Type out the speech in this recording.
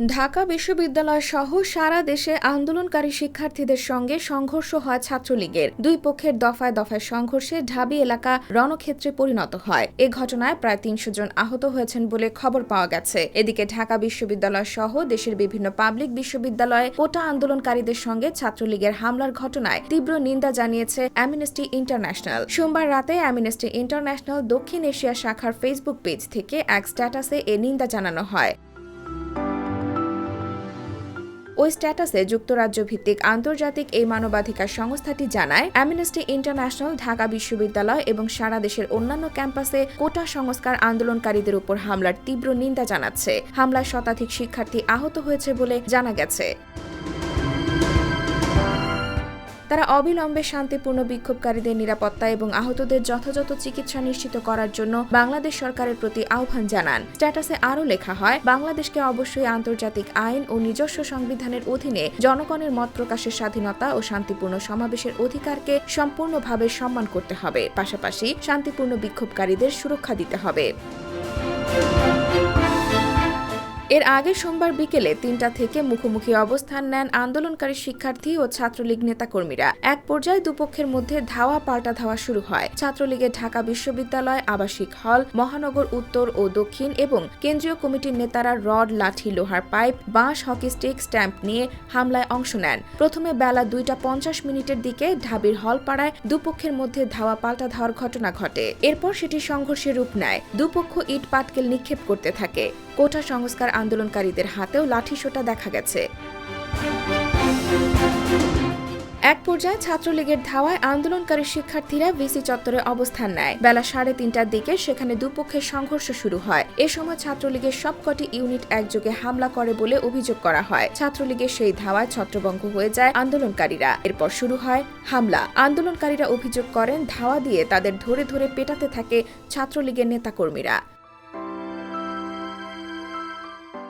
ঢাকা বিশ্ববিদ্যালয় সহ সারা দেশে আন্দোলনকারী শিক্ষার্থীদের সঙ্গে সংঘর্ষ হয় ছাত্রলীগের। দুই পক্ষের দফায় দফায় সংঘর্ষে ঢাবি এলাকা রণক্ষেত্রে পরিণত হয়। এ ঘটনায় প্রায় তিনশো জন আহত হয়েছেন বলে খবর পাওয়া গেছে। এদিকে ঢাকা বিশ্ববিদ্যালয় সহ দেশের বিভিন্ন পাবলিক বিশ্ববিদ্যালয়ে কোটা আন্দোলনকারীদের সঙ্গে ছাত্রলীগের হামলার ঘটনায় তীব্র নিন্দা জানিয়েছে অ্যামনেস্টি ইন্টারন্যাশনাল। সোমবার রাতে অ্যামনেস্টি ইন্টারন্যাশনাল দক্ষিণ এশিয়া শাখার ফেসবুক পেজ থেকে এক স্ট্যাটাসে এ নিন্দা জানানো হয়। ওই স্ট্যাটাসে যুক্তরাজ্য ভিত্তিক আন্তর্জাতিক এই মানবাধিকার সংস্থাটি জানায়, অ্যামনেস্টি ইন্টারন্যাশনাল, ঢাকা বিশ্ববিদ্যালয় এবং সারা দেশের অন্যান্য ক্যাম্পাসে কোটা সংস্কার আন্দোলনকারীদের উপর হামলার তীব্র নিন্দা জানাচ্ছে। হামলায় শতাধিক শিক্ষার্থী আহত হয়েছে বলে জানা গেছে। তারা অবিলম্বে শান্তিপূর্ণ বিক্ষোভকারীদের নিরাপত্তা এবং আহতদের যথাযথ চিকিৎসা নিশ্চিত করার জন্য বাংলাদেশ সরকারের প্রতি আহ্বান জানান। স্ট্যাটাসে আরও লেখা হয়, বাংলাদেশকে অবশ্যই আন্তর্জাতিক আইন ও নিজস্ব সংবিধানের অধীনে জনগণের মত প্রকাশের স্বাধীনতা ও শান্তিপূর্ণ সমাবেশের অধিকারকে সম্পূর্ণভাবে সম্মান করতে হবে। পাশাপাশি শান্তিপূর্ণ বিক্ষোভকারীদের সুরক্ষা দিতে হবে। এর আগে সোমবার বিকেলে তিনটা থেকে মুখোমুখি অবস্থান নেন আন্দোলনকারী শিক্ষার্থী ও ছাত্রলীগ নেতাকর্মীরা। এক পর্যায়ে দুপক্ষের মধ্যে ধাওয়া পাল্টা ধাওয়া শুরু হয়। ছাত্রলীগের ঢাকা বিশ্ববিদ্যালয়, আবাসিক হল, মহানগর উত্তর ও দক্ষিণ এবং কেন্দ্রীয় কমিটির নেতারা রড, লাঠি, লোহার পাইপ, বাঁশ, হকি স্টিক, স্ট্যাম্প নিয়ে হামলায় অংশ নেন। প্রথমে বেলা দুইটা পঞ্চাশ মিনিটের দিকে ঢাবির হলপাড়ায় দুপক্ষের মধ্যে ধাওয়া পাল্টা ধাওয়ার ঘটনা ঘটে। এরপর সেটি সংঘর্ষের রূপ নেয়। দুপক্ষ ইট পাটকেল নিক্ষেপ করতে থাকে। কোটা সংস্কার আন্দোলনকারীদের হাতেও লাঠিসোঁটা দেখা গেছে। এক পর্যায়ে ছাত্রলীগের ধাওয়ায় আন্দোলনকারী শিক্ষার্থীরা ভিসি চত্বরে অবস্থান নেয়। বেলা সাড়ে তিনটার দিকে সেখানে দুপক্ষের সংঘর্ষ শুরু হয়। এ সময় ছাত্রলীগের সবকটি ইউনিট একযোগে হামলা করে বলে অভিযোগ করা হয়। ছাত্রলীগের সেই ধাওয়ায় ছত্রভঙ্গ হয়ে যায় আন্দোলনকারীরা। এরপর শুরু হয় হামলা। আন্দোলনকারীরা অভিযোগ করেন, ধাওয়া দিয়ে তাদের ধরে ধরে পেটাতে থাকে ছাত্রলীগের নেতাকর্মীরা।